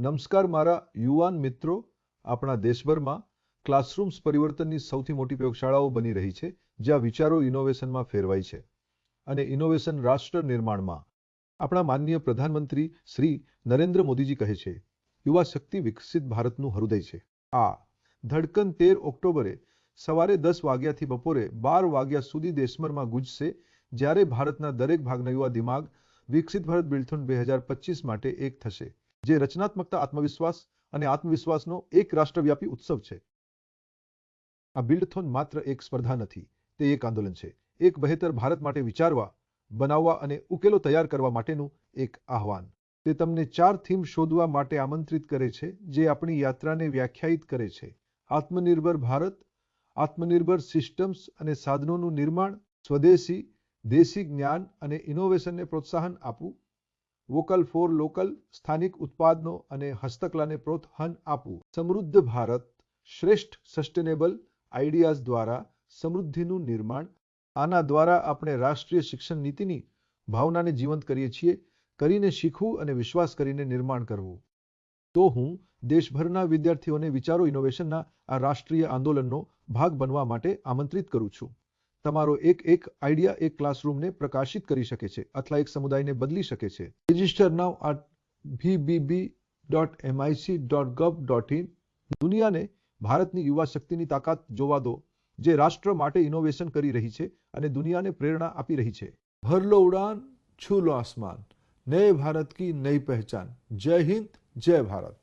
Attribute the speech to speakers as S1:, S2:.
S1: નમસ્કાર મારા યુવાન મિત્રો. આપણા દેશભરમાં ક્લાસરૂમ્સ પરિવર્તનની સૌથી મોટી પ્રયોગશાળાઓ બની રહી છે, જ્યાં વિચારો ઇનોવેશનમાં ફેરવાય છે. અને ઇનોવેશન રાષ્ટ્ર નિર્માણમાં આપણા માનનીય પ્રધાનમંત્રી શ્રી નરેન્દ્ર મોદીજી કહે છે, યુવા શક્તિ વિકસિત ભારતનું હૃદય છે. આ ધડકન તેર ઓક્ટોબરે સવારે દસ વાગ્યાથી બપોરે બાર વાગ્યા સુધી દેશભરમાં ગુજશે, જ્યારે ભારતના દરેક ભાગના યુવા દિમાગ વિકસિત ભારત બિલ્થોન બે હજાર પચીસ માટે એક થશે. જે રચનાત્મકતા, આત્મવિશ્વાસ અને આત્મવિશ્વાસનો એક રાષ્ટ્રવ્યાપી ઉત્સવ છે. આ બિલ્ડથોન માત્ર એક સ્પર્ધા નથી, તે એક આંદોલન છે. એક બહેતર ભારત માટે વિચારવા, બનાવવા અને ઉકેલો તૈયાર કરવા માટેનું એક આહવાન. તે તમને ચાર થીમ શોધવા માટે આમંત્રિત કરે છે, જે આપણી યાત્રાને વ્યાખ્યાયિત કરે છે. આત્મનિર્ભર ભારત, આત્મનિર્ભર સિસ્ટમ્સ અને સાધનોનું નિર્માણ, સ્વદેશી, દેશી જ્ઞાન અને ઇનોવેશનને પ્રોત્સાહન આપવું. વોકલ ફોર લોકલ, સ્થાનિક ઉત્પાદનો અને હસ્તકલાને પ્રોત્સાહન આપવું. સમૃદ્ધ ભારત, શ્રેષ્ઠ સસ્ટેનેબલ આઈડિયાઝ દ્વારા સમૃદ્ધિનું નિર્માણ. આના દ્વારા આપણે રાષ્ટ્રીય શિક્ષણ નીતિની ભાવનાને જીવંત કરીએ છીએ, કરીને શીખવું અને વિશ્વાસ કરીને નિર્માણ કરવું. તો હું દેશભરના વિદ્યાર્થીઓને વિચારો ઇનોવેશનના આ રાષ્ટ્રીય આંદોલનનો ભાગ બનવા માટે આમંત્રિત કરું છું. તમારો એક એક આઈડિયા એક ક્લાસરૂમને પ્રકાશિત કરી શકે છે, અથવા એક સમુદાયને બદલી શકે છે. Register now at BBB dot MIC dot gov dot in દુનિયાને ભારતની યુવા શક્તિની તાકાત જોવા દો, જે રાષ્ટ્ર માટે ઇનોવેશન કરી રહી છે અને દુનિયાને પ્રેરણા આપી રહી છે. ભરલો ઉડાન, છૂલો આસમાન. નય ભારત કી નઈ પહેચાન. જય હિન્દ, જય ભારત.